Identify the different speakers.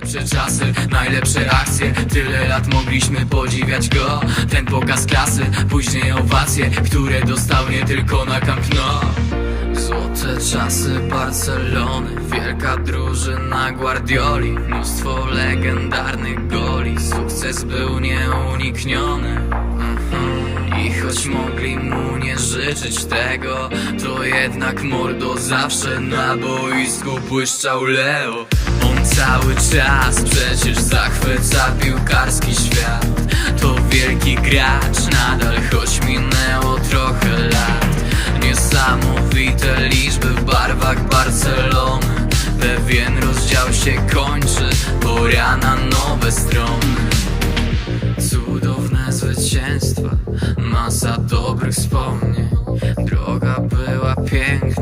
Speaker 1: Najlepsze czasy, najlepsze akcje. Tyle lat mogliśmy podziwiać go. Ten pokaz klasy, później owacje Które dostał nie tylko na Camp Nou. Złote czasy Barcelony Wielka drużyna Guardioli Mnóstwo legendarnych goli. Sukces był nieunikniony. Mhm. I choć mogli mu nie życzyć tego To jednak mordo zawsze na boisku błyszczał Leo cały czas. Przecież zachwyca piłkarski świat. To wielki gracz nadal, choć minęło trochę lat. Niesamowite liczby w barwach Barcelony. Pewien rozdział się kończy, pora na nowe strony. Cudowne zwycięstwa, masa dobrych wspomnień. Droga była piękna,